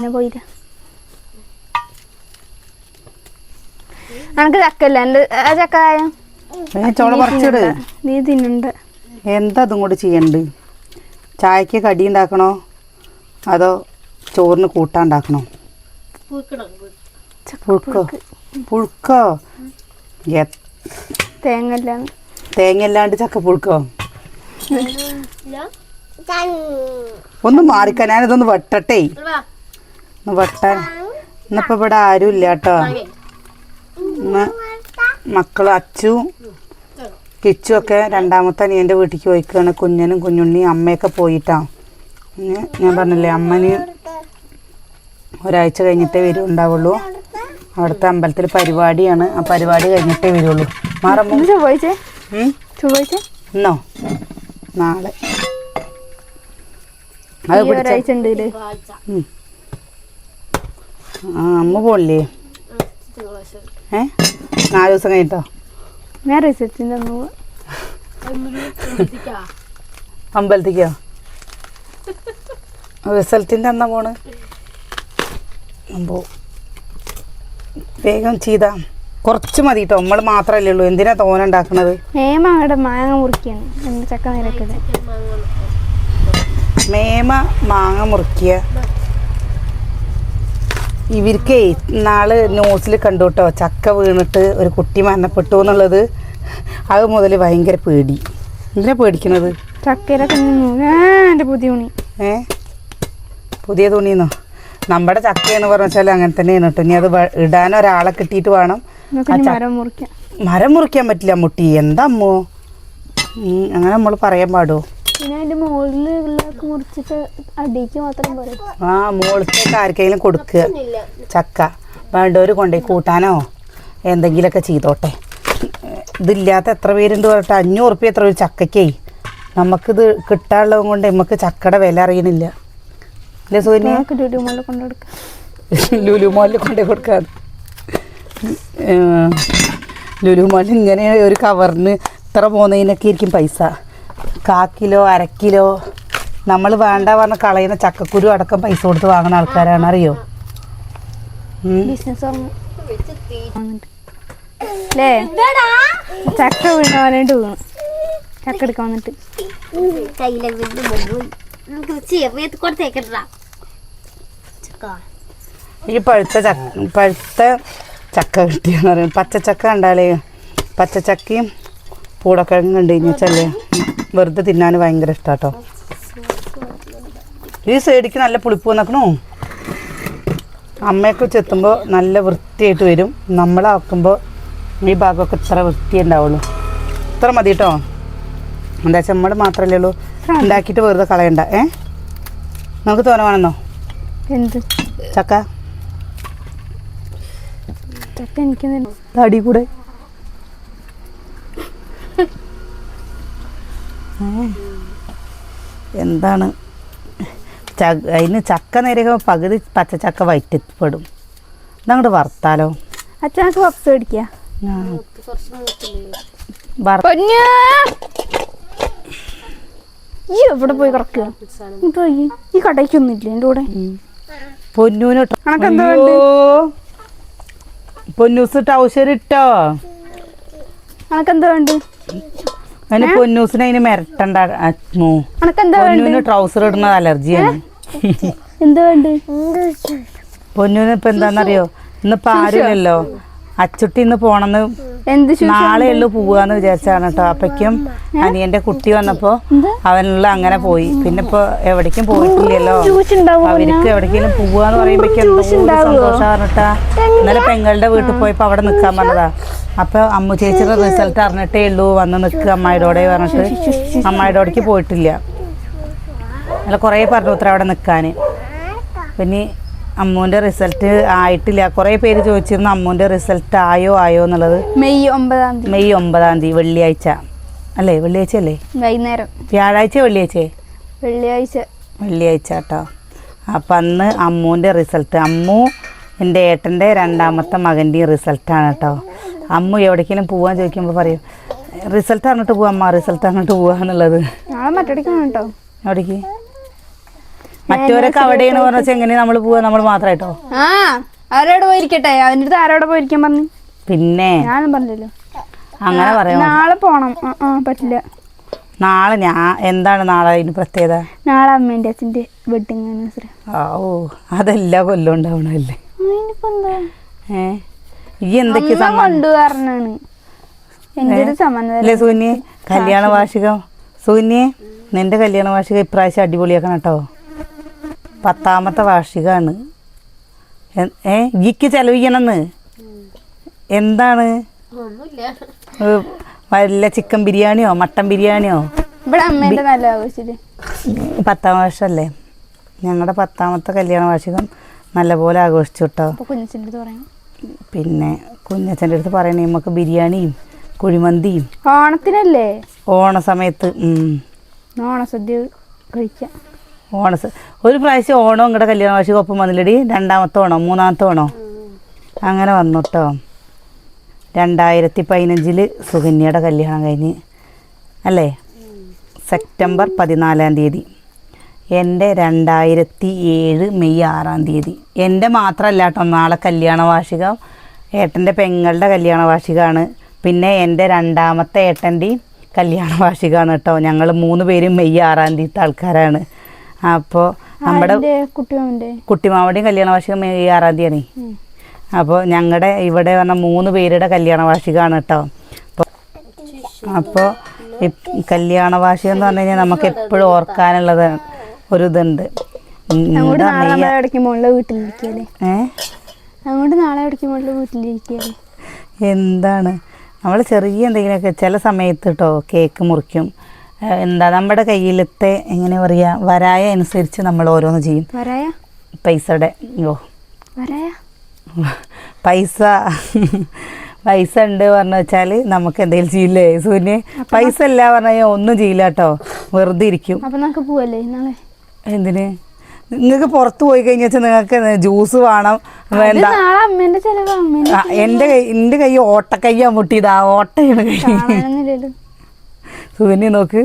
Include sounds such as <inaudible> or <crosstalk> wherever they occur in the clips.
പിന്നെ പോയില്ല. അനക്ക് ചക്കല്ല എന്റെ ആ ചക്ക ആയോ? ഏ ചോള പറിച്ചിട്. നീ തിന്നുണ്ട്. എന്താ അതും കൂടി ചെയ്യണ്ട്? ചായക്ക് കടി ഉണ്ടാക്കണോ? അതോ ചോറിന് കൂട്ടാണ്ടാക്കണോ പുഴുക്കോ? പുഴുക്കോ. തേങ്ങ എല്ലാം അല്ലാണ്ട് ചക്ക പുഴുക്കോ? ഒന്ന് മാറിക്കാൻ ഞാനിതൊന്ന് വെട്ടട്ടെ. വെട്ടാൻ. ഇന്നിപ്പോ ഇവിടെ ആരും ഇല്ല കേട്ടോ. ഇന്ന് മക്കളും അച്ചു കിച്ചു ഒക്കെ രണ്ടാമത്തെ അനിയന്റെ വീട്ടിൽ പോയിക്കാണ്. കുഞ്ഞനും കുഞ്ഞുണ്ണി അമ്മയൊക്കെ പോയിട്ടാ. ഞാൻ പറഞ്ഞില്ലേ അമ്മന് ഒരാഴ്ച കഴിഞ്ഞിട്ടേ വരും ഉണ്ടാവുള്ളൂ അവിടുത്തെ അമ്പലത്തിൽ പരിപാടിയാണ്. ആ പരിപാടി കഴിഞ്ഞിട്ടേ വരുള്ളൂ. മാറും ചൊവ്വാഴ്ച? ചൊവ്വാഴ്ച? ഇന്നോ? നാളെ. അത് പിടിച്ച ഒരാഴ്ച ഉണ്ട് ഇതിൽ ഉം. ആ അമ്മ പോളില്ലേ ഏ? നാല് ദിവസം കഴിഞ്ഞിട്ടോ? ഞാൻ പോവാ <laughs> അമ്പലത്തേക്കോ? റിസൾട്ടിന്റെ അന്നാ പോണ്. അമ്പോ വേഗം ചെയ്താ. കുറച്ച് മതി കേട്ടോ നമ്മൾ മാത്രമല്ലേ ഉള്ളൂ. എന്തിനാ തോന ഉണ്ടാക്കണത്? മേമ മാങ്ങ മുറിക്കാണ്. ചക്ക നിരക്കത് മേമ മാങ്ങ മുറിക്കുക ഇവർക്കേ നാൾ ന്യൂസിൽ കണ്ടു കേട്ടോ ചക്ക വീണിട്ട് ഒരു കുട്ടി മരണപ്പെട്ടു എന്നുള്ളത്. അത് മുതൽ ഭയങ്കര പേടി. എന്തിനാ പേടിക്കണത്? ചക്കര എന്റെ പുതിയ തുണി. ഏ? പുതിയ തുണിന്നോ? നമ്മുടെ ചക്ക എന്ന് പറഞ്ഞാൽ അങ്ങനെ തന്നെയാണ് കേട്ടോ. ഇനി അത് ഇടാൻ ഒരാളെ കിട്ടിയിട്ട് വേണം. മരം മുറിക്കാം. മരം മുറിക്കാൻ പറ്റില്ല മുട്ടി. എന്താ അമ്മോ? അങ്ങനെ നമ്മൾ പറയാൻ പാടുമോ പിന്നെ മുറിച്ചിട്ട് അടിക്ക് മാത്രം പോരെ ആ മുകളിലേക്ക് ആർക്കെങ്കിലും കൊടുക്കുക. ചക്ക. വേണ്ടവർ കൊണ്ടുപോയി കൂട്ടാനോ? എന്തെങ്കിലുമൊക്കെ ചെയ്തോട്ടെ. ഇതില്ലാത്ത എത്ര പേരുണ്ട് പറഞ്ഞിട്ട് അഞ്ഞൂറ് റുപ്യ എത്ര ഒരു ചക്കയ്ക്കേ? നമുക്കിത് കിട്ടാനുള്ളത് കൊണ്ട് നമുക്ക് ചക്കയുടെ വില അറിയണില്ല. അല്ലേ സൂര്യ? ലുലുമോളിൽ കൊണ്ടു കൊടുക്കാം. ലുലു മോളിൽ കൊണ്ടു കൊടുക്കാതെ ലുലു മോളിൽ ഇങ്ങനെ ഒരു കവറിന് ഇത്ര പോകുന്നതിനൊക്കെ ആയിരിക്കും പൈസ. കാ കിലോ അര കിലോ നമ്മൾ വേണ്ട പറഞ്ഞ കളയുന്ന ചക്കക്കുരു അടക്കം പൈസ കൊടുത്ത് വാങ്ങുന്ന ആൾക്കാരാണ് അറിയോ? ചക്ക വീണാനായിട്ട് വീണു. ചക്ക എടുക്കാൻ വന്നിട്ട്. ഈ പഴുത്ത ചക്ക പഴുത്ത ചക്ക കിട്ടിയെന്ന് പറയും പച്ചച്ചക്ക കണ്ടാലേ പച്ചച്ചക്കയും പൂടക്കിഴങ്ങും കണ്ടു കഴിഞ്ഞാച്ചല്ലേ വെറുതെ തിന്നാൻ ഭയങ്കര ഇഷ്ടാട്ടോ. ഈ സൈഡിക്ക് നല്ല പുളിപ്പ് വന്നേക്കണു. അമ്മയൊക്കെ ചെത്തുമ്പോൾ നല്ല വൃത്തിയായിട്ട് വരും. നമ്മളാക്കുമ്പോൾ ഈ ഭാഗമൊക്കെ ഇത്ര വൃത്തി ഉണ്ടാവുള്ളൂ ഇത്ര മതി കേട്ടോ എന്താ വെച്ചാൽ നമ്മൾ മാത്രമല്ലേ ഉള്ളൂ. ഉണ്ടാക്കിയിട്ട് വെറുതെ കളയണ്ട. ഏ? നമുക്ക് തോന വേണമെന്നോ എന്ത്? ചക്ക? ചക്ക എനിക്ക് തടി കൂടെ. എന്താണ്? അതിന് ചക്ക നേരെ പകുതി പച്ചച്ചക്ക വയറ്റിപ്പെടും. ഇതങ്ങോട്ട് വറുത്താലോ? അച്ഛനക്ക് പപ്സ് മേടിക്കുക ഈ എവിടെ പോയി കിടക്കുക ഈ കടയ്ക്കൊന്നുമില്ല എന്റെ കൂടെ. പൊന്നൂന് ഇട്ടോ. അനക്കെന്താ അയ്യോ. പൊന്നൂസ് ടൗസർ ഇട്ടോ? അനക്കെന്താ വേണ്ട? അതിന് പൊന്നൂസിന് അതിന് മിരട്ടണ്ട പൊന്നൂന് ട്രൗസർ ഇടുന്നത് അലർജിയാണ് എന്താ വേണ്ട? പൊന്നൂന് ഇപ്പൊ എന്താന്നറിയോ? ഇന്നിപ്പോ ആരുമില്ലല്ലോ. അച്ചുട്ടി ഇന്ന് പോണെന്ന് നാളെ ഉള്ളു പോവാന്ന് വിചാരിച്ചാണ് കേട്ടോ അപ്പയ്ക്കും അനിയന്റെ കുട്ടി വന്നപ്പോ അവനുള്ള അങ്ങനെ പോയി. പിന്നെ ഇപ്പൊ എവിടേക്കും പോയിട്ടില്ലല്ലോ. അവർക്ക് എവിടേക്കെങ്കിലും പോവാന്ന് പറയുമ്പോഴേക്കും എന്തോ ഇന്നലെ പെങ്ങളുടെ വീട്ടിൽ പോയപ്പോ അവിടെ നിക്കാൻ പറഞ്ഞതാ. അപ്പൊ അമ്മു ചേച്ചിയുടെ റിസൾട്ട് അറിഞ്ഞിട്ടേ ഉള്ളൂ വന്ന് നിൽക്കുക അമ്മായിടോടെ പറഞ്ഞിട്ട് അമ്മായിടോടേക്ക് പോയിട്ടില്ല. അല്ല കുറേ പറഞ്ഞു ഉത്തരം അവിടെ നിൽക്കാൻ പിന്നെ അമ്മൂന്റെ റിസൾട്ട് ആയിട്ടില്ല. കുറേ പേര് ചോദിച്ചിരുന്നു അമ്മൂന്റെ റിസൾട്ട് ആയോ ആയോ എന്നുള്ളത്. മെയ് ഒമ്പതാം തീയതി. മെയ് ഒമ്പതാം തീയതി വെള്ളിയാഴ്ച. അല്ലേ വെള്ളിയാഴ്ച അല്ലേ? വൈകുന്നേരം. വ്യാഴാഴ്ച വെള്ളിയാഴ്ച? വെള്ളിയാഴ്ച. വെള്ളിയാഴ്ച കേട്ടോ. അപ്പം അന്ന് അമ്മൂന്റെ റിസൾട്ട് അമ്മു എന്റെ ഏട്ടന്റെ രണ്ടാമത്തെ മകന്റെയും റിസൾട്ടാണ് കേട്ടോ. അമ്മു എവിടേക്കെങ്കിലും പോവാൻ ചോദിക്കുമ്പോൾ പറയും റിസൾട്ട് അറിഞ്ഞിട്ട് പോവാം അമ്മ റിസൾട്ട് അറിഞ്ഞിട്ട് പോവാന്നുള്ളത് നാളെ മറ്റടിക്കണം കേട്ടോ. എവിടേക്ക്? മറ്റവരൊക്കെ അവിടെയാണ് പറഞ്ഞാൽ എങ്ങനെ നമ്മൾ പോവാ നമ്മൾ മാത്രമായിട്ടോ ആ അവരോട് പോയിരിക്കട്ടെ. അവന്റെ അടുത്ത് ആരോടെ പോയിരിക്കാൻ പറഞ്ഞു? പിന്നെ? ഞാനും പറഞ്ഞല്ലോ അങ്ങനെ പറയാം നാളെ പോണം. ആ, പറ്റില്ല. നാളെ ഞാൻ എന്താണ് നാളെ അതിന് പ്രത്യേകത? നാളെ അമ്മേന്റെ അച്ഛന്റെ വെഡിങ് ആനിവേഴ്സറി ഓ അതെല്ലാ കൊല്ലം ഉണ്ടാവണല്ലേ ഏ? ഈ എന്തൊക്കെ കൊണ്ടുവരണാണ് സൂന്യെ കല്യാണ വാർഷികം സൂന്യെ നിന്റെ കല്യാണ വാർഷികം ഇപ്രാവശ്യം അടിപൊളിയാക്കണം കേട്ടോ. പത്താമത്തെ വാർഷികമാണ് ഏ ഇക്ക് ചെലവിക്കണമെന്ന് എന്താണ്? വല്ല ചിക്കൻ ബിരിയാണിയോ മട്ടൻ ബിരിയാണിയോ? ഇവിടെ അമ്മേന്റെ നല്ല ആഘോഷിച്ചില്ലേ പത്താം വർഷമല്ലേ ഞങ്ങളുടെ പത്താമത്തെ കല്യാണ വാർഷികം നല്ലപോലെ ആഘോഷിച്ചു കേട്ടോ പിന്നെ കുഞ്ഞച്ഛന്റെ അടുത്ത് പറയണേ നമുക്ക് ബിരിയാണിയും കുഴിമന്തിയും ഓണത്തിനല്ലേ? ഓണ സമയത്ത് ഓണസദ്യ കഴിക്കാം. ഓണ സ- ഒരു പ്രാവശ്യം ഓണം ഇങ്ങടെ കല്യാണ വാർഷികം ഒപ്പം വന്നില്ലടി. രണ്ടാമത്തെ ഓണോ മൂന്നാമത്തെ ഓണോ. അങ്ങനെ വന്നു കേട്ടോ രണ്ടായിരത്തി പതിനഞ്ചിൽ സുകന്യയുടെ കല്യാണം കഴിഞ്ഞ് അല്ലേ? സെപ്റ്റംബർ പതിനാലാം തീയതി. എന്റെ രണ്ടായിരത്തി ഏഴ് മെയ് ആറാം തീയതി. എന്റെ മാത്രമല്ല കേട്ടോ നാളെ കല്യാണ വാർഷികം. ഏട്ടന്റെ പെങ്ങളുടെ കല്യാണ വാർഷികമാണ് പിന്നെ എന്റെ രണ്ടാമത്തെ ഏട്ടന്റെയും കല്യാണ വാർഷികമാണ് കേട്ടോ. ഞങ്ങൾ മൂന്ന് പേരും മെയ് ആറാം തീയതി ആൾക്കാരാണ്. അപ്പോൾ നമ്മുടെ കുട്ടിമാവടിയും കല്യാണ വാർഷികം മെയ് ആറാം തീയതി. അപ്പോൾ ഞങ്ങളുടെ ഇവിടെ വന്ന മൂന്ന് പേരുടെ കല്യാണ വാർഷികമാണ് കേട്ടോ അപ്പോൾ കല്യാണ വാർഷികം എന്ന് പറഞ്ഞു കഴിഞ്ഞാൽ നമുക്ക് എപ്പോഴും ഓർക്കാനുള്ളത് ഒരു ഇതുണ്ട്. എന്താണ്? നമ്മൾ ചെറിയ എന്തെങ്കിലുമൊക്കെ ചില സമയത്ത് കേട്ടോ കേക്ക് മുറിക്കും. എന്താ നമ്മുടെ കയ്യിലത്തെ എങ്ങനെ പറയുക വരായ അനുസരിച്ച് നമ്മൾ ഓരോന്ന് ചെയ്യും. വരായ? പൈസയുടെ ഓ. വരായ? പൈസ പൈസ ഉണ്ട് പറഞ്ഞു വെച്ചാൽ നമുക്ക് എന്തെങ്കിലും ചെയ്യില്ലേ സൂര്യ? പൈസ ഇല്ല പറഞ്ഞാൽ ഒന്നും ചെയ്യില്ല കേട്ടോ. വെറുതെ ഇരിക്കും. അപ്പൊ നമുക്ക് പോവല്ലേ നാളെ എന്തിന്? നിങ്ങൾക്ക് പുറത്ത് പോയി കഴിഞ്ഞാൽ നിങ്ങൾക്ക് ജ്യൂസ് വേണം വേണ്ട. ആ, കൈ എന്റെ കൈ ഓട്ടക്കയ്യാ മുട്ടിയതാ ഓട്ടയാണ് കൈ സൂര്യ നോക്ക്.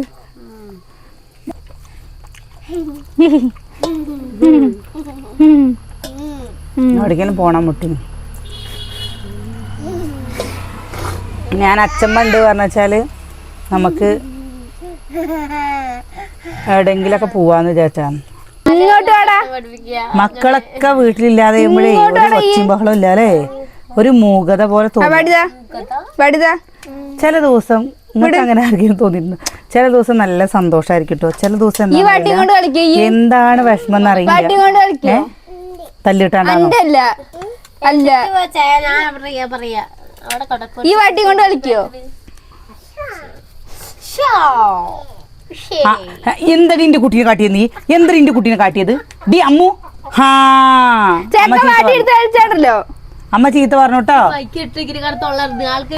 എവിടേക്കെങ്കിലും പോണം മുട്ടി. ഞാൻ അച്ഛമ്മ ഉണ്ട് പറഞ്ഞാൽ നമുക്ക് എവിടെങ്കിലൊക്കെ പോവാന്ന് വിചാരിച്ചാണ്. മക്കളൊക്കെ വീട്ടിലില്ലാതെ ചെയ്യുമ്പോഴേ ഒരു ഒച്ചയും ബഹളം ഇല്ല അല്ലേ? ഒരു മൂകത പോലെ തോന്നും. ചില ദിവസം നിങ്ങൾക്ക് അങ്ങനെ ആർക്കും തോന്നിയിട്ടുണ്ട്? ചില ദിവസം നല്ല സന്തോഷമായിരിക്കും കേട്ടോ ചില ദിവസം എന്താണ് വിഷമം എന്ന് വട്ടി അറിയില്ല കൊണ്ട് കളിക്കോ? തല്ലിട്ടാണോ അല്ല. ഈ വട്ടി കൊണ്ട് കളിക്കോ? എന്തടി എന്റെ കുട്ടീനെ കാട്ടിയത് നീ? എന്തടി എന്റെ കുട്ടീനെ കാട്ടിയത്? ഡി അമ്മു? ഹാ. എടുത്ത് ചെക്ക അമ്മ ചീത്ത പറഞ്ഞു കേട്ടോ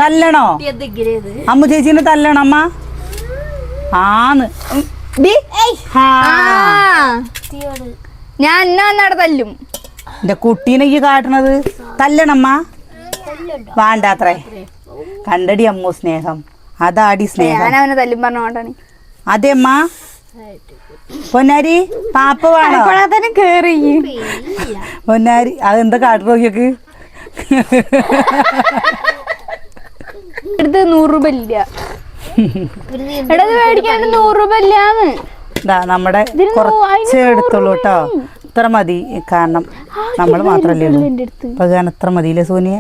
തല്ലണോ? അമ്മ ചേച്ചീനെ തല്ലണോ അമ്മ? ആന്ന്. ഞാൻ എന്നാ വന്നവിടെ തല്ലും. എന്റെ കുട്ടീനെ ഈ കാട്ടണത്. തല്ലണമ്മ വേണ്ടാത്രേ. കണ്ടടി അമ്മു സ്നേഹം. അതാടി സ്നേഹം. ഞാൻ അവനെ തല്ലും പറഞ്ഞോണ്ടാണ് അതെ അമ്മ. പൊന്നാരി പാപ്പ വേണോ? കേറി. പൊന്നാരി അതെന്താ കാട്ടു നോക്കിയൊക്കെ? എടുത്ത് നൂറ് രൂപ ഇല്ല. എടാ മേടിക്കാൻ നൂറ് രൂപ ഇല്ലാന്ന്. നമ്മുടെ കുറച്ച് എടുത്തുള്ളൂ കേട്ടോ. ഇത്ര മതി കാരണം നമ്മൾ മാത്രല്ലേ ഉള്ളൂ. അടുത്ത് ഇത്ര മതിയില്ലേ സോനിയ?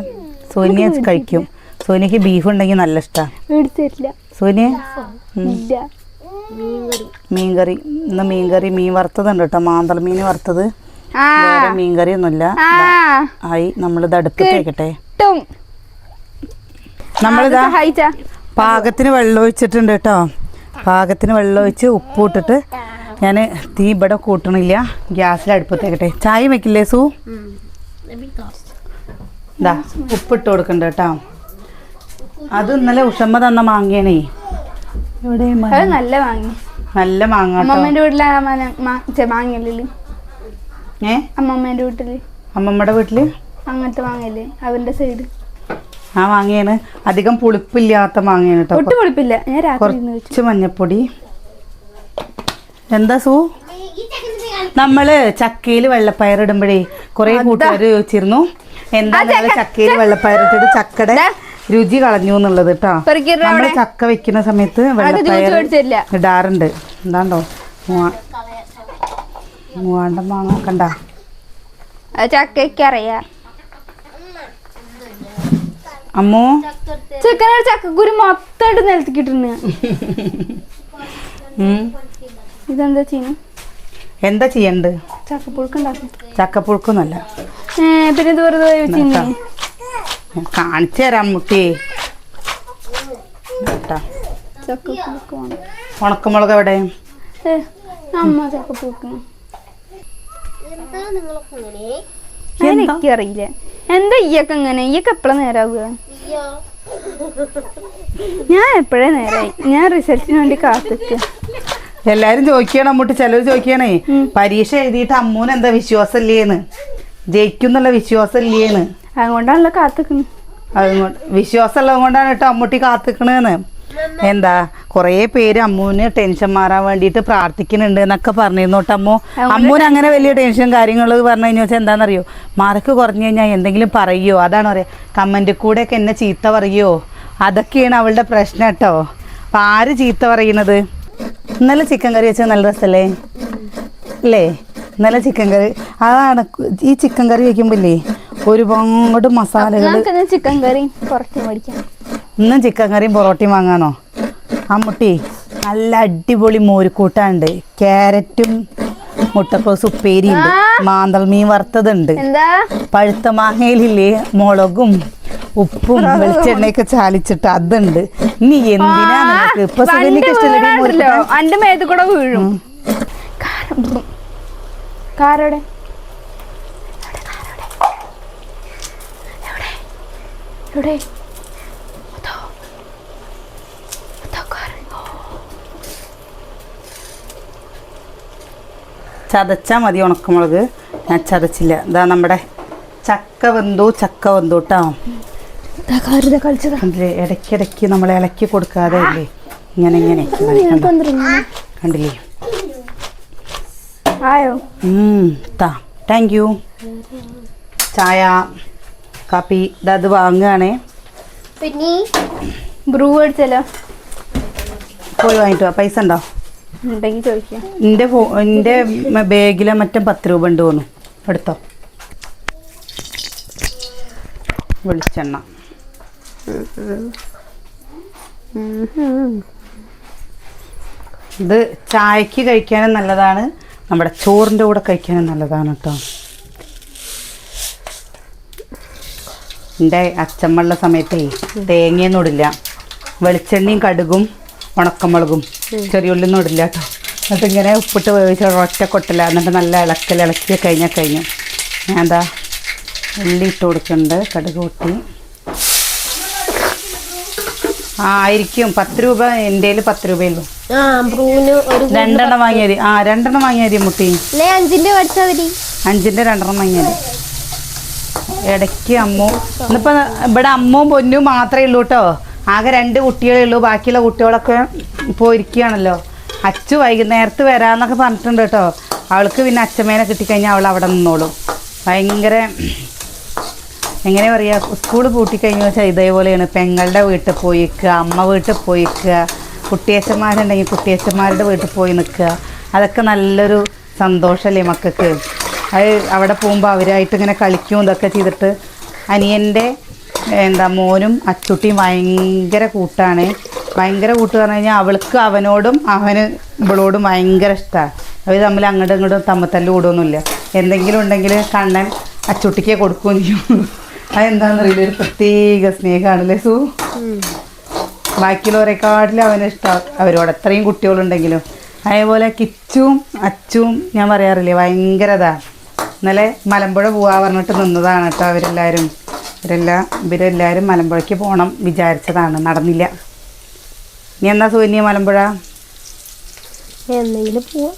സോനിയ കഴിക്കും. സോനിയക്ക് ബീഫ് ഉണ്ടെങ്കിൽ നല്ല ഇഷ്ടാ. മേടിച്ചു തരില്ല. സോനിയ. ഇല്ല. മീൻകറി. ഇന്ന് മീൻകറി മീൻ വറുത്തതുണ്ട് കേട്ടോ. മാന്തള മീൻ വറുത്തത്. വേറെ മീൻകറി ഒന്നുമില്ല ആയി. നമ്മളിത് അടുപ്പത്തേക്കട്ടെ കിട്ടും. നമ്മളിതാ പാകത്തിന് വെള്ളം ഒഴിച്ചിട്ടുണ്ട് കേട്ടോ. പാകത്തിന് വെള്ളം ഒഴിച്ച് ഉപ്പ് ഇട്ടിട്ട് ഞാൻ തീ ഇവിടെ കൂട്ടണില്ല. ഗ്യാസിൽ അടുപ്പത്തേക്കട്ടെ ചായ വെക്കില്ലേ സു? ഇതാ ഉപ്പിട്ട് കൊടുക്കണ്ട കേട്ടോ. അത് ഇന്നലെ ഉഷമ്മ തന്ന മാങ്ങയാണേ. ഇവിടെ നല്ല മാങ്ങ. നല്ല മാങ്ങ വീട്ടിലെ മാങ്ങല്ലേ ഏ? അമ്മമ്മേന്റെ വീട്ടിൽ. അമ്മമ്മയുടെ വീട്ടിൽ? അങ്ങനത്തെ മാങ്ങല്ലേ അവന്റെ സൈഡ് ആ വാങ്ങിയാണ് അധികം പുളിപ്പില്ലാത്ത മാങ്ങയാണ് കേട്ടോ ഒട്ടും കുഴപ്പമില്ല ഞാൻ രാത്രി ഇരുന്ന് കുറച്ച് മഞ്ഞപ്പൊടി. എന്താ സൂ? നമ്മൾ ചക്കയിൽ വെള്ളപ്പയർ ഇടുമ്പോഴേ കുറെ കൂട്ടുകാർ ചോദിച്ചിരുന്നു. എന്താ നിങ്ങൾ ചക്കയിൽ വെള്ളപ്പയർ ഇട്ടിട്ട് ചക്കയുടെ രുചി കളഞ്ഞു എന്നുള്ളത് കേട്ടോ നമ്മൾ ചക്ക വെക്കുന്ന സമയത്ത് ജ്യൂസ് വെള്ളപ്പയർ മേടിച്ചില്ല. ഇടാറുണ്ട്. എന്താണ്ടോ? മൂവാണ്ടൻ മാങ്ങ കണ്ട ചക്കയ്ക്ക് അറിയാം. അമ്മോ? ചെക്കനോട് ചക്കക്കുരു മൊത്തമായിട്ട് നിലത്തിക്കിട്ടുണ്ട് ഇതെന്താ ചെയ്യുന്നു? എന്താ ചെയ്യണ്ട്? ചക്കപ്പുഴുക്കുണ്ടാക്കും ചക്കപ്പുഴുക്കൊന്നല്ല പിന്നെ ഞാൻ കാണിച്ചു തരാം മുട്ടി കേട്ടാ ചക്കപ്പുഴുക്ക് വേണം. ഉണക്കമുളക് എവിടെ? അമ്മ ചക്കപ്പുഴുക്ക്. എന്താ നിങ്ങളൊക്കെ ഇങ്ങനെ എനിക്കറിയില്ല എന്താ? ഇയ്യൊക്കെ ഇങ്ങനെ? ഇയ്യൊക്കെ എപ്പോഴാ നേരാവുക? അയ്യോ ഞാൻ എപ്പോഴേ നേരായി? ഞാൻ റിസൾട്ടിന് വേണ്ടി കാത്തിക്കുക എല്ലാരും ചോദിക്കണം അമ്മൂട്ടി. ചിലർ ചോദിക്കണേ പരീക്ഷ എഴുതിയിട്ട് അമ്മൂന് എന്താ വിശ്വാസം ഇല്ലേന്ന് ജയിക്കുന്നുള്ള വിശ്വാസം ഇല്ലേന്ന് അതുകൊണ്ടാണല്ലോ കാത്തിക്കുന്നത്. അതുകൊണ്ട് വിശ്വാസം ഉള്ളത് കൊണ്ടാണ് കേട്ടോ അമ്മൂട്ടി കാത്തിക്കണെന്ന്. എന്താ കുറേ പേര് അമ്മൂന് ടെൻഷൻ മാറാൻ വേണ്ടിയിട്ട് പ്രാർത്ഥിക്കുന്നുണ്ട് എന്നൊക്കെ പറഞ്ഞിരുന്നു കേട്ടോ അമ്മു. അമ്മൂന് അങ്ങനെ വലിയ ടെൻഷൻ കാര്യങ്ങൾ പറഞ്ഞു കഴിഞ്ഞാൽ വെച്ചാൽ എന്താണെന്നറിയോ മാർക്ക് കുറഞ്ഞു കഴിഞ്ഞാൽ എന്തെങ്കിലും പറയുമോ അതാണ് പറയാ. കമന്റ് കൂടെ ഒക്കെ എന്നെ ചീത്ത പറയുമോ അതൊക്കെയാണ് അവളുടെ പ്രശ്നം കേട്ടോ. അപ്പം ആര് ചീത്ത പറയുന്നത്? ഇന്നലെ ചിക്കൻ കറി വെച്ചാൽ നല്ല രസമല്ലേ അല്ലേ ഇന്നലെ ചിക്കൻ കറി അതാണ് ഈ ചിക്കൻ കറി വെക്കുമ്പോഴേ ഒരുപാട് മസാലകൾ ചിക്കൻ കറി പുറത്ത് മേടിക്കാം. ഇന്നും ചിക്കൻ കറിയും പൊറോട്ടയും വാങ്ങാനോ അമ്മുട്ടി നല്ല അടിപൊളി മോരുക്കൂട്ടാണ്ട് ക്യാരറ്റും മുട്ടക്കോസ് ഉപ്പേരിയുണ്ട് മാന്തൾ മീൻ വറുത്തതുണ്ട്. പഴുത്ത മാങ്ങയിലില്ലേ? മുളകും ഉപ്പും വെളിച്ചെണ്ണയൊക്കെ ചാലിച്ചിട്ട് അതുണ്ട്. ഇനി എന്തിനാ നിനക്ക് ഇപ്പൊ ഇഷ്ടമില്ലേ. മേത്ത് കൂടെ വീഴും. കാരോടെ? എവിടെ? അതോ. ചതച്ചാ മതി ഉണക്കമുളക്. ഞാൻ ചതച്ചില്ല. ഇതാ നമ്മുടെ ചക്ക വെന്തു ചക്ക വെന്തു കേട്ടോ കണ്ടില്ലേ? ഇടയ്ക്കിടയ്ക്ക് നമ്മൾ ഇളക്കി കൊടുക്കാതെ ഇല്ലേ ഇങ്ങനെ ഇങ്ങനെ. കണ്ടില്ലേ? താ താങ്ക് യു ചായ കാപ്പി ഇതാ അത് വാങ്ങുകയാണേ പിന്നെ ബ്രൂ അടിച്ചല്ലോ പോയി വാങ്ങിട്ടോ പൈസ ഉണ്ടോ? ഉണ്ടെങ്കിൽ ബാഗിലെ മറ്റും പത്ത് രൂപ ഉണ്ട് തോന്നു എടുത്തോ. വെളിച്ചെണ്ണ. ഇത് ചായക്ക് കഴിക്കാനും നല്ലതാണ്. നമ്മുടെ ചോറിന്റെ കൂടെ കഴിക്കാനും നല്ലതാണ് കേട്ടോ. എന്റെ അച്ചമ്മള്ള സമയത്തേ തേങ്ങയൊന്നും ഇടില്ല. വെളിച്ചെണ്ണയും കടുകും ഉണക്കമുളകും ചെറിയുള്ളിയൊന്നും ഇടില്ല കേട്ടോ എന്നിട്ട് ഇങ്ങനെ ഉപ്പിട്ട് വേവിച്ച ഒറ്റ കൊട്ടില്ല എന്നിട്ട് നല്ല ഇളക്കൽ ഇളക്കി കഴിഞ്ഞാൽ കഴിഞ്ഞു. ഞാൻ എന്താ ഉള്ളി ഇട്ട് കൊടുക്കുന്നുണ്ട് കടുക് കൂട്ടി. ആ ആയിരിക്കും. പത്ത് രൂപ എന്റെ പത്ത് രൂപയുള്ളൂ. ബ്രൂന് രണ്ടെണ്ണം വാങ്ങിയത്. ആ രണ്ടെണ്ണം വാങ്ങിയത് മുട്ടി അഞ്ചിന്റെ അഞ്ചിന്റെ രണ്ടെണ്ണം വാങ്ങിയത്. ഇടയ്ക്ക് അമ്മു ഇന്നിപ്പോ ഇവിടെ അമ്മും പൊന്നും മാത്രമേ ഉള്ളൂ കേട്ടോ ആകെ രണ്ട് കുട്ടികളേ ഉള്ളൂ. ബാക്കിയുള്ള കുട്ടികളൊക്കെ പോയിരിക്കുകയാണല്ലോ. അച്ചു വൈകുന്നേരത്ത് വരാമെന്നൊക്കെ പറഞ്ഞിട്ടുണ്ട് കേട്ടോ. അവൾക്ക് പിന്നെ അച്ഛമ്മേനെ കിട്ടിക്കഴിഞ്ഞാൽ അവൾ അവിടെ നിന്നോളും. ഭയങ്കര എങ്ങനെ പറയുക സ്കൂൾ പൂട്ടിക്കഴിഞ്ഞാൽ വെച്ചാൽ ഇതേപോലെയാണ്. പെങ്ങളുടെ വീട്ടിൽ പോയി നിൽക്കുക അമ്മ വീട്ടിൽ പോയി നിൽക്കുക കുട്ടിയച്ചന്മാരുണ്ടെങ്കിൽ കുട്ടിയച്ചന്മാരുടെ വീട്ടിൽ പോയി നിൽക്കുക. അതൊക്കെ നല്ലൊരു സന്തോഷമല്ലേ മക്കൾക്ക്. അത് അവിടെ പോകുമ്പോൾ അവരായിട്ട് ഇങ്ങനെ കളിക്കും ഇതൊക്കെ ചെയ്തിട്ട് അനിയന്റെ എന്താ മോനും അച്ചുട്ടിയും ഭയങ്കര കൂട്ടാണ്. ഭയങ്കര കൂട്ട് പറഞ്ഞു കഴിഞ്ഞാൽ അവൾക്ക് അവനോടും അവന് ഇവളോടും ഭയങ്കര ഇഷ്ടമാണ് അവർ തമ്മിൽ അങ്ങോട്ടും ഇങ്ങോട്ടും തമ്മത്തല്ല കൂടൊന്നുമില്ല എന്തെങ്കിലും ഉണ്ടെങ്കിൽ കണ്ണൻ അച്ചുട്ടിക്ക് കൊടുക്കുകയും ചെയ്യും അതെന്താണെന്നറിയില്ല ഒരു പ്രത്യേക സ്നേഹമാണല്ലേ സു? ബാക്കിയുള്ളവരെക്കാട്ടിലും അവന് ഇഷ്ടം. അവരോട് അത്രയും കുട്ടികളുണ്ടെങ്കിലും. അതേപോലെ കിച്ചും അച്ചും ഞാൻ പറയാറില്ലേ ഭയങ്കരതാണ് ഇന്നലെ മലമ്പുഴ പോവാ പറഞ്ഞിട്ട് നിന്നതാണ് കേട്ടോ അവരെല്ലാവരും. ഇവരെല്ലാം ഇവരെല്ലാവരും മലമ്പുഴയ്ക്ക് പോകണം വിചാരിച്ചതാണ്. നടന്നില്ല. ഇനി എന്നാ സൂന്യ മലമ്പുഴ? എന്തെങ്കിലും പോവാ.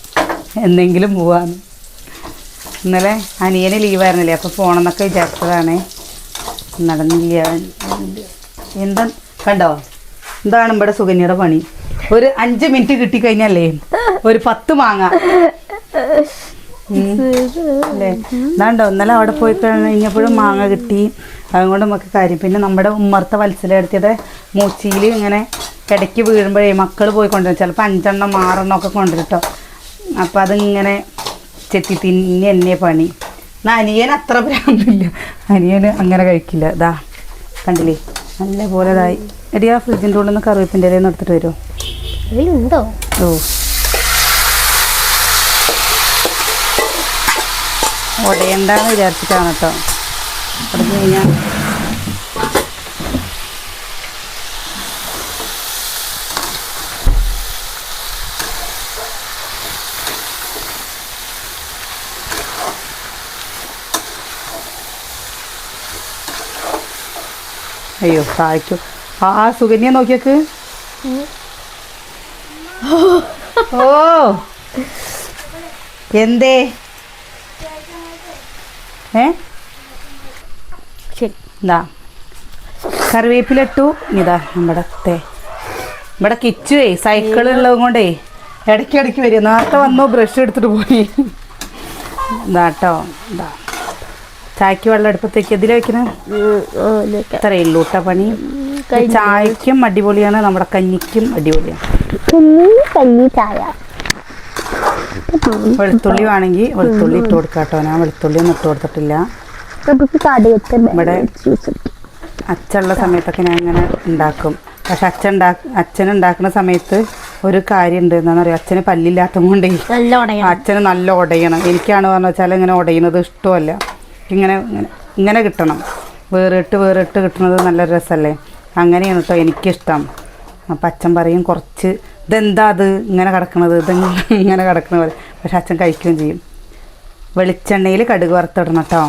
എന്തെങ്കിലും പോവാന്ന്. ഇന്നലെ അനിയന് ലീവായിരുന്നില്ലേ അപ്പോൾ പോകണമെന്നൊക്കെ വിചാരിച്ചതാണ്. നടന്നില്ല. എന്താ കണ്ടോ? എന്താണ് ഇവിടെ സുകന്യയുടെ പണി? ഒരു അഞ്ച് മിനിറ്റ് കിട്ടിക്കഴിഞ്ഞല്ലേ? ഒരു പത്ത് മാങ്ങ. അല്ലേ? എന്താണ്ടോ ഇന്നലെ അവിടെ പോയി കഴിഞ്ഞപ്പോഴും മാങ്ങ കിട്ടി. അതുകൊണ്ട് നമുക്ക് കാര്യം. പിന്നെ നമ്മുടെ ഉമ്മർത്തെ വത്സലെടുത്തിയത് മൂച്ചിയിൽ ഇങ്ങനെ ഇടയ്ക്ക് വീഴുമ്പോഴേ മക്കൾ പോയി കൊണ്ടുവരും. ചിലപ്പോൾ അഞ്ചെണ്ണം ആറെണ്ണം ഒക്കെ കൊണ്ടുവരട്ടോ അപ്പോൾ അതിങ്ങനെ ചെത്തി തിന്നി എന്നെ പണി. എന്നാൽ അനിയൻ അത്ര ഭ്രാന്തില്ല അനിയൻ അങ്ങനെ കഴിക്കില്ല. ഇതാ കണ്ടില്ലേ? നല്ല പോലെ ഇതായി. എടി ആ ഫ്രിഡ്ജിന്റെ ഉള്ളിൽ നിന്ന് കറിവേപ്പിന്റെ ഇലയിൽ നിന്ന് എടുത്തിട്ട് വരുമോ ഇതിലുണ്ടോ? ഓ. ഉടയണ്ടെന്ന് വിചാരിച്ചിട്ടാണ് കേട്ടോ ഉടഞ്ഞു കഴിഞ്ഞാൽ അയ്യോ സഹായിക്കും ആ ആ സുകന്യ നോക്കിയക്ക്. ഓ. എന്തേ? ഏ? ഇതാ കറിവേപ്പിലിട്ടു. ഇതാ നമ്മുടെ ഇവിടെ കിച്ചുവേ സൈക്കിൾ ഉള്ളത് കൊണ്ടേ ഇടയ്ക്ക് ഇടയ്ക്ക് വരും നേരത്തെ വന്നു ബ്രഷ് എടുത്തിട്ട് പോയി. ഇതാട്ടോ ഇതാ ചായക്ക് വെള്ളം അടുപ്പത്തേക്ക്. ഇതിൽ വെക്കണ? ഇത്രയേ ഉള്ളൂ കേട്ടോ പണി ചായക്കും അടിപൊളിയാണ്. നമ്മുടെ കഞ്ഞിക്കും അടിപൊളിയാണ്. കഞ്ഞി ചായ. വെളുത്തുള്ളി വേണമെങ്കിൽ വെളുത്തുള്ളി ഇട്ട് കൊടുക്കാം കേട്ടോ ഞാൻ വെളുത്തുള്ളി ഒന്നും ഇട്ട് കൊടുത്തിട്ടില്ല. ഇവിടെ അച്ഛനുള്ള സമയത്തൊക്കെ ഞാൻ ഇങ്ങനെ ഉണ്ടാക്കും. പക്ഷെ അച്ഛൻ അച്ഛൻ ഉണ്ടാക്കുന്ന സമയത്ത് ഒരു കാര്യമുണ്ട് എന്താണെന്ന് പറയുക അച്ഛന് പല്ലില്ലാത്തത് കൊണ്ടേ അച്ഛന് നല്ല ഉടയണം. എനിക്കാണ് പറഞ്ഞു വെച്ചാൽ ഇങ്ങനെ ഉടയുന്നത് ഇഷ്ടമല്ല. ഇങ്ങനെ ഇങ്ങനെ ഇങ്ങനെ കിട്ടണം. വേറിട്ട് വേറിട്ട് കിട്ടുന്നത് നല്ല രസമല്ലേ? അങ്ങനെയാണ് കേട്ടോ എനിക്കിഷ്ടം. അപ്പം അച്ഛൻ പറയും കുറച്ച് ഇതെന്താ അത്? ഇങ്ങനെ കിടക്കണത്. ഇത് ഇങ്ങനെ കിടക്കണ പോലെ പക്ഷെ അച്ഛൻ കഴിക്കുകയും ചെയ്യും. വെളിച്ചെണ്ണയിൽ കടുക് വറുത്തിടണം കേട്ടോ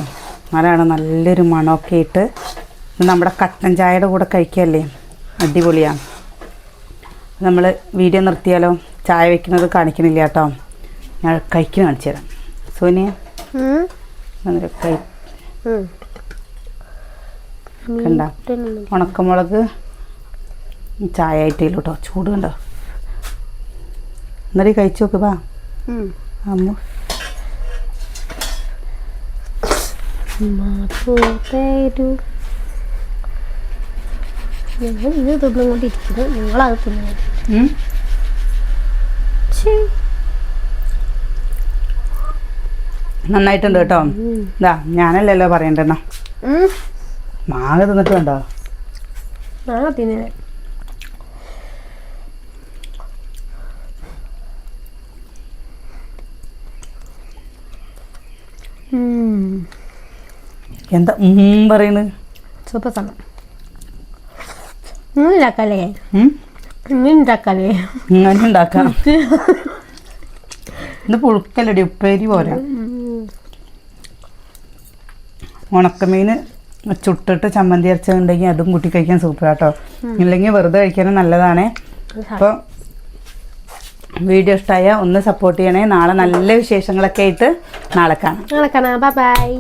അതാണ് നല്ലൊരു മണമൊക്കെ ഇട്ട് നമ്മുടെ കട്ടൻ ചായയുടെ കൂടെ കഴിക്കല്ലേ അടിപൊളിയാണ്. നമ്മൾ വീഡിയോ നിർത്തിയാലോ? ചായ വെക്കുന്നത് കാണിക്കണില്ല കേട്ടോ. ഞാൻ കഴിക്കുന്ന കാണിച്ചു തരാം. സോനിയ കണ്ട? ഉണക്കമുളക് ചായ ആയിട്ടില്ല കേട്ടോ ചൂട് കണ്ടോ? എന്നിട്ട് കഴിച്ചു നോക്ക് വാ അമ്മ. ഞങ്ങൾ ഇത് തിന്നുകൊണ്ടിരിക്കുന്നു. നിങ്ങളത് തിന്നു ഉം? നന്നായിട്ടുണ്ട് കേട്ടോ. ഇതാ ഞാനല്ലല്ലോ പറയണ്ടെന്നാ. മാങ്ങ തിന്നിട്ട് കണ്ടോ? ആ തിന്നെ എന്താ പറയണ്? സൂപ്പർ സാധനം ഇന്ന് ഉണ്ടാക്കാല്ലേ? ഇന്ന് ഉണ്ടാക്കാല്ലേ? ഇങ്ങനെ ഉണ്ടാക്കാം. ഇത് പുഴുക്കല്ലടി ഉപ്പേരി പോരാ. ഉണക്കമീൻ ചുട്ടിട്ട് ചമ്മന്തി അരച്ചുണ്ടെങ്കിൽ അതും കൂട്ടി കഴിക്കാൻ സൂപ്പർ കേട്ടോ ഇല്ലെങ്കിൽ വെറുതെ കഴിക്കാനും നല്ലതാണേ. അപ്പോൾ വീഡിയോ ഇഷ്ടമായ ഒന്ന് സപ്പോർട്ട് ചെയ്യണേ. നാളെ നല്ല വിശേഷങ്ങളൊക്കെ ആയിട്ട് നാളെ കാണാം. നാളെ കാണാം. ബൈ